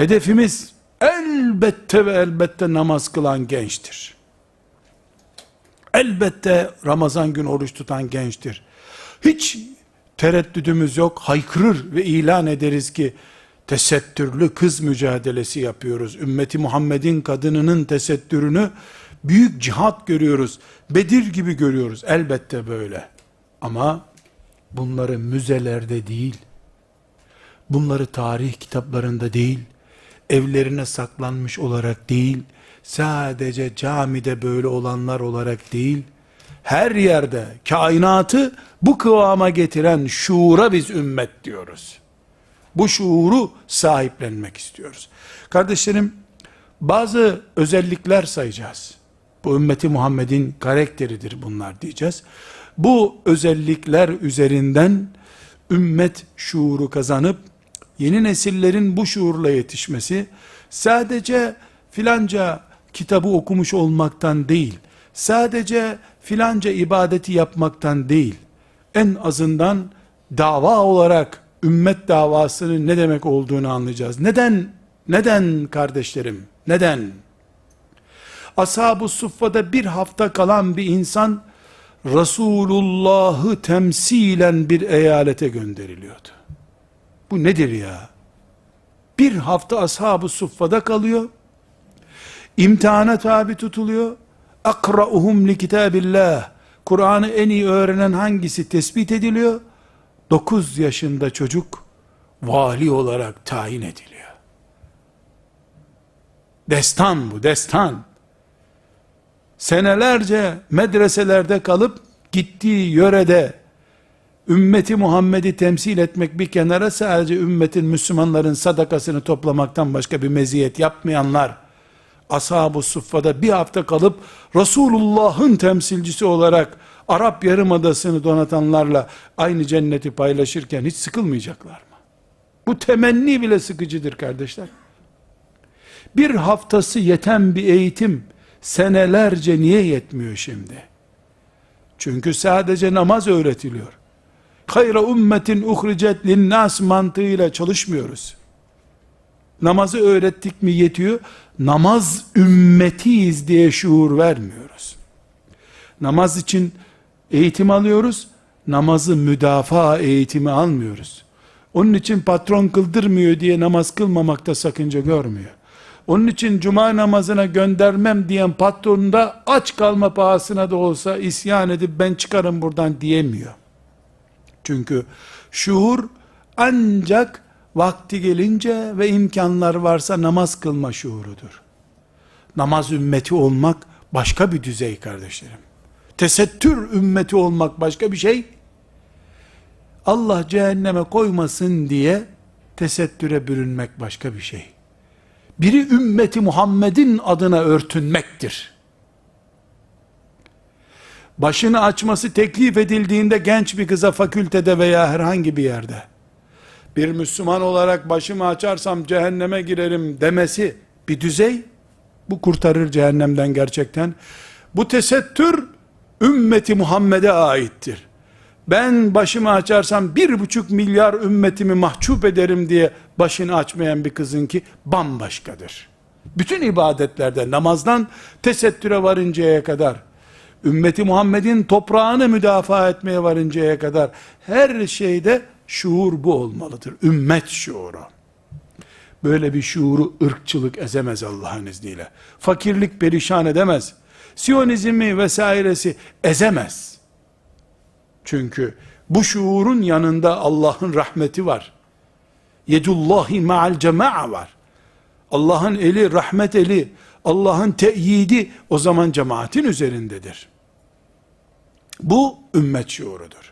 Hedefimiz elbette ve elbette namaz kılan gençtir. Elbette Ramazan gün oruç tutan gençtir. Hiç tereddüdümüz yok. Haykırır ve ilan ederiz ki tesettürlü kız mücadelesi yapıyoruz. Ümmeti Muhammed'in kadınının tesettürünü büyük cihat görüyoruz. Bedir gibi görüyoruz. Elbette böyle. Ama bunları müzelerde değil, bunları tarih kitaplarında değil, evlerine saklanmış olarak değil, sadece camide böyle olanlar olarak değil, her yerde kainatı bu kıvama getiren şuura biz ümmet diyoruz. Bu şuuru sahiplenmek istiyoruz. Kardeşlerim, bazı özellikler sayacağız. Bu ümmeti Muhammed'in karakteridir bunlar diyeceğiz. Bu özellikler üzerinden ümmet şuuru kazanıp yeni nesillerin bu şuurla yetişmesi sadece filanca kitabı okumuş olmaktan değil, sadece filanca ibadeti yapmaktan değil, en azından dava olarak ümmet davasının ne demek olduğunu anlayacağız. Neden? Neden kardeşlerim? Neden? Ashab-ı Suffa'da bir hafta kalan bir insan Resulullah'ı temsilen bir eyalete gönderiliyordu. Bu nedir ya? Bir hafta ashab-ı suffada kalıyor. İmtihana tabi tutuluyor. Akra'uhum li kitabillah. Kur'an'ı en iyi öğrenen hangisi tespit ediliyor? 9 yaşında çocuk vali olarak tayin ediliyor. Destan bu, destan. Senelerce medreselerde kalıp gittiği yörede ümmeti Muhammed'i temsil etmek bir kenara sadece ümmetin Müslümanların sadakasını toplamaktan başka bir meziyet yapmayanlar ashab-ı suffada bir hafta kalıp Resulullah'ın temsilcisi olarak Arap Yarımadası'nı donatanlarla aynı cenneti paylaşırken hiç sıkılmayacaklar mı? Bu temenni bile sıkıcıdır kardeşler. Bir haftası yeten bir eğitim senelerce niye yetmiyor şimdi? Çünkü sadece namaz öğretiliyor. Hayra ümmetin uhricet linnas mantığıyla çalışmıyoruz. Namazı öğrettik mi yetiyor. Namaz ümmetiyiz diye şuur vermiyoruz. Namaz için eğitim alıyoruz. Namazı müdafaa eğitimi almıyoruz. Onun için patron kıldırmıyor diye namaz kılmamakta sakınca görmüyor. Onun için cuma namazına göndermem diyen patron da aç kalma pahasına da olsa isyan edip ben çıkarım buradan diyemiyor. Çünkü şuur ancak vakti gelince ve imkanlar varsa namaz kılma şuurudur. Namaz ümmeti olmak başka bir düzey kardeşlerim. Tesettür ümmeti olmak başka bir şey. Allah cehenneme koymasın diye tesettüre bürünmek başka bir şey. Biri ümmeti Muhammed'in adına örtünmektir. Başını açması teklif edildiğinde genç bir kıza fakültede veya herhangi bir yerde bir Müslüman olarak başımı açarsam cehenneme girerim demesi bir düzey bu kurtarır cehennemden gerçekten. Bu tesettür ümmeti Muhammed'e aittir. Ben başımı açarsam bir buçuk milyar ümmetimi mahcup ederim diye başını açmayan bir kızın ki bambaşkadır. Bütün ibadetlerde namazdan tesettüre varıncaya kadar ümmeti Muhammed'in toprağını müdafaa etmeye varıncaya kadar her şeyde şuur bu olmalıdır. Ümmet şuuru. Böyle bir şuuru ırkçılık ezemez Allah'ın izniyle. Fakirlik perişan edemez. Siyonizmi vesairesi ezemez. Çünkü bu şuurun yanında Allah'ın rahmeti var. Yedullahi ma'al cema'a var. Allah'ın eli, rahmet eli, Allah'ın teyidi o zaman cemaatin üzerindedir. Bu ümmet şuurudur.